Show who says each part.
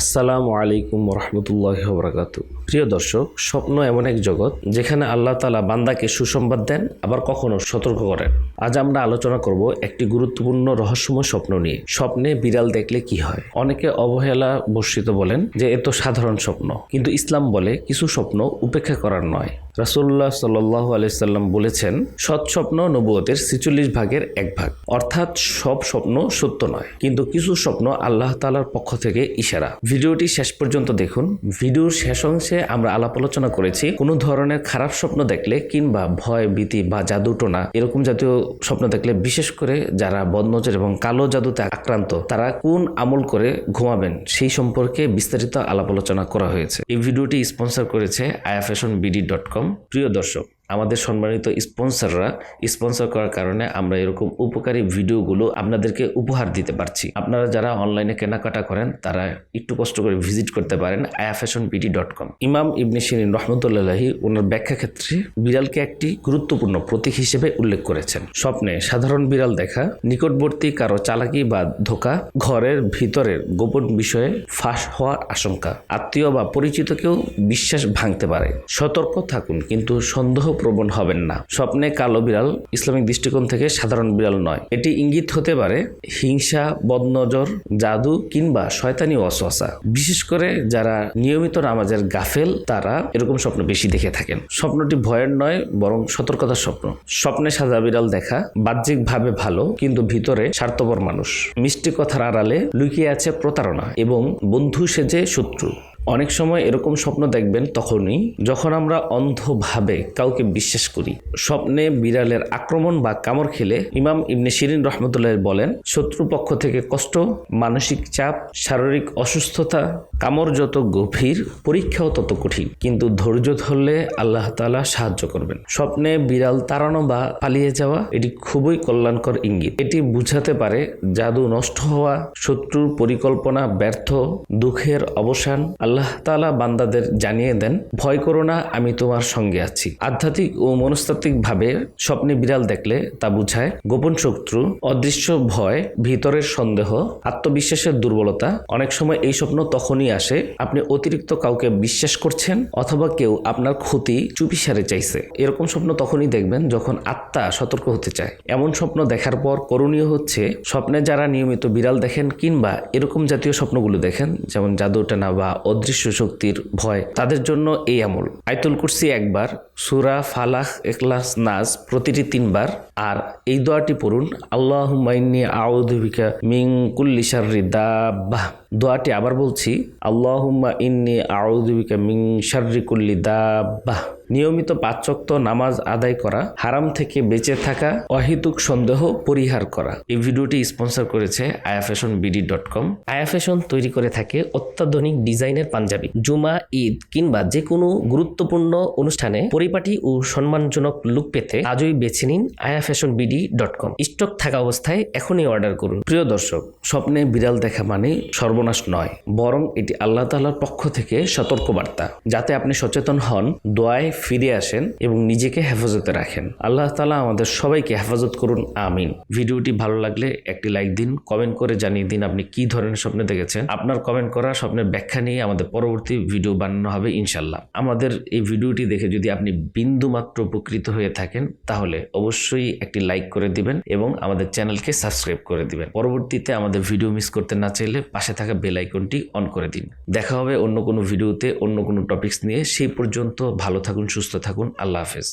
Speaker 1: আসসালামু আলাইকুম রহমতুল্লাহ বরাকাত প্রিয় দর্শক, স্বপ্ন এমন এক জগৎ যেখানে আল্লাহ তালা বান্দাকে সুসংবাদ দেন, আবার কখনো সতর্ক করেন। আজ আমরা আলোচনা করব একটি গুরুত্বপূর্ণ রহস্যময় স্বপ্ন নিয়ে। স্বপ্নে বিড়াল দেখলে কি হয়? অনেকে অবহেলা বর্ষিত বলেন যে এ তো সাধারণ স্বপ্ন। কিন্তু ইসলাম বলে কিছু স্বপ্ন উপেক্ষা করার নয়। রাসুল্লাহ সাল্লাহ আলাইসাল্লাম বলেছেন, সৎ স্বপ্ন নবুয়তের ছিচল্লিশ ভাগের এক ভাগ। অর্থাৎ সব স্বপ্ন সত্য নয়। কিন্তু কিছু স্বপ্ন আল্লাহ তালার পক্ষ থেকে ইশারা। ভিডিওটি শেষ পর্যন্ত দেখুন। ভিডিওর শেষ অংশে আমরা আলাপ আলোচনা করেছি, কোনো ধরনের খারাপ স্বপ্ন দেখলে কিংবা ভয়, ভীতি বা জাদুটোনা এরকম জাতীয় স্বপ্ন দেখলে বিশেষ করে যারা বদনজর এবং কালো জাদুতে আক্রান্ত, তারা কোন আমল করে ঘুমাবেন সেই সম্পর্কে বিস্তারিত আলাপ আলোচনা করা হয়েছে। এই ভিডিওটি স্পন্সর করেছে আয়া ফ্যাশন বিডি ডট কম। প্রিয় দর্শক আমাদের সম্মানিত স্পন্সররা স্পন্সর করার কারণে আমরা এরকম উপকারী ভিডিওগুলো আপনাদেরকে উপহার দিতে পারছি। আপনারা যারা অনলাইনে কেনাকাটা করেন, তারা একটু কষ্ট করে ভিজিট করতে পারেন আয়া ফ্যাশন বিডি ডট কম ইমাম ইবনে শিরিন রহমতুল্লাহি ওনার ব্যাখ্যা ক্ষেত্রে বিড়ালকে একটি গুরুত্বপূর্ণ প্রতীক হিসেবে উল্লেখ করেছেন। স্বপ্নে সাধারণ বিড়াল দেখা, নিকটবর্তী কারও চালাকি বা ধোকা, ঘরের ভিতরের গোপন বিষয়ে ফাঁস হওয়ার আশঙ্কা, আত্মীয় বা পরিচিত কেউ বিশ্বাস ভাঙতে পারে। সতর্ক থাকুন, কিন্তু সন্দেহ প্রবণ হবেন না। স্বপ্নে কালো বিড়াল ইসলামিক দৃষ্টিকোণ থেকে সাধারণ বিড়াল নয়। এটি ইঙ্গিত হতে পারে হিংসা, বদনজর, জাদু কিংবা শয়তানি ওয়াসওয়াসা। বিশেষ করে যারা নিয়মিত নামাজের গাফেল, তারা এরকম স্বপ্ন বেশি দেখে থাকেন। স্বপ্নটি ভয়ের নয়, বরং সতর্কতার স্বপ্ন। স্বপ্নে সাদা বিড়াল দেখা বাহ্যিকভাবে ভালো, কিন্তু ভিতরে স্বার্থপর মানুষ। মিষ্টি কথার আড়ালে লুকিয়ে আছে প্রতারণা এবং বন্ধু সেজে শত্রু। অনেক সময় এরকম স্বপ্ন দেখবেন তখনই যখন আমরা অন্ধভাবে কাউকে বিশ্বাস করি। স্বপ্নে বিড়ালের আক্রমণ বা কামড় খেলে ইমাম ইবনে শিরিন রহমতুল্লাহ বলেন, শত্রুপক্ষ থেকে কষ্ট, মানসিক চাপ, শারীরিক অসুস্থতা, কামড় যত গভীর, পরীক্ষাও তত কঠিন। কিন্তু ধৈর্য ধরলে আল্লাহ তাআলা সাহায্য করবেন। স্বপ্নে বিড়াল তাড়ানো বা পালিয়ে যাওয়া, এটি খুবই কল্যাণকর ইঙ্গিত। এটি বুঝাতে পারে জাদু নষ্ট হওয়া, শত্রুর পরিকল্পনা ব্যর্থ, দুঃখের অবসান, আল্লাহ তাআলা বান্দাদের জানিয়ে দেন, ভয় করো না, আমি তোমার সঙ্গে আছি। আধ্যাত্মিক ও মনস্তাত্ত্বিক ভাবে স্বপ্নে বিড়াল দেখলে তা বুঝায়, গোপন শত্রু, অদৃশ্য ভয়, ভিতরের সন্দেহ, আত্মবিশ্বাসের দুর্বলতা। অনেক সময় এই স্বপ্ন তখনই আসে, আপনি অতিরিক্ত কাউকে বিশ্বাস করছেন অথবা কেউ আপনার ক্ষতি চুপি চুপিসারে চাইছে। এরকম স্বপ্ন তখনই দেখবেন যখন আত্মা সতর্ক হতে চায়। এমন স্বপ্ন দেখার পর করণীয় হচ্ছে, স্বপ্নে যারা নিয়মিত বিড়াল দেখেন কিংবা এরকম জাতীয় স্বপ্নগুলো দেখেন, যেমন জাদু টানা বা অদৃশ্য শক্তির ভয়। তাদের জন্য এই আমল। আয়তুল কুরসি একবার, সুরা ফালাহ এখলাস নাজ প্রতিটি তিনবার। আর এই দোয়াটি পড়ুন আল্লাহ মাইনি আউদ্ভিকা মিং কুল্লিশার দাব্বাহ। দোয়াটি আবার বলছি, আল্লাহুম্মা ইন্নি আউযুবিকা মিন শাররি কুল্লি দাব্বাহ। নিয়মিত পাঁচক্ত নামাজ আদায় করা, হারাম থেকে বেঁচে থাকা, অহেতুক সন্দেহ পরিহার করা। এই ভিডিওটি স্পন্সর করেছে আয়াফ্যাশন বিডি ডট কম। আয়াফ্যাশন তৈরি করে থাকে অত্যাধুনিক ডিজাইনের পাঞ্জাবি। জুমা, ঈদ কিংবা যে কোনো গুরুত্বপূর্ণ অনুষ্ঠানে পরিপাটি ও সম্মানজনক লুক পেতে আজই বেছে নিন ayafashion BD dot com. Stock থাকা অবস্থায় এখনই অর্ডার করুন। প্রিয় দর্শক, স্বপ্নে বিড়াল দেখা মানে সর্বনাশ। নয়, বরং এটি আল্লাহ তাআলার পক্ষ থেকে সতর্কবার্তা, যাতে আপনি সচেতন হন, দোয়ায় ফিরে আসেন এবং নিজেকে হেফাজতে রাখেন। আল্লাহ তালা আমাদের সবাইকে হেফাজত করুন, আমিন। ভিডিওটি ভালো লাগলে একটি লাইক দিন, কমেন্ট করে জানিয়ে দিন আপনি কি ধরনের স্বপ্নে দেখেছেন। আপনার কমেন্ট করা স্বপ্নের ব্যাখ্যা নিয়ে আমাদের পরবর্তী ভিডিও বানানো হবে ইনশাল্লাহ আমাদের এই ভিডিওটি দেখে যদি আপনি বিন্দু মাত্র উপকৃত হয়ে থাকেন, তাহলে অবশ্যই একটি লাইক করে দিবেন এবং আমাদের চ্যানেলকে সাবস্ক্রাইব করে দিবেন। পরবর্তীতে আমাদের ভিডিও মিস করতে না চাইলে পাশে থাকা বেল আইকনটি অন করে দিন। দেখা হবে অন্য কোনো ভিডিওতে অন্য কোনো টপিকস নিয়ে। সেই পর্যন্ত ভালো থাকুন, সুস্থ থাকুন। আল্লাহ হাফেজ।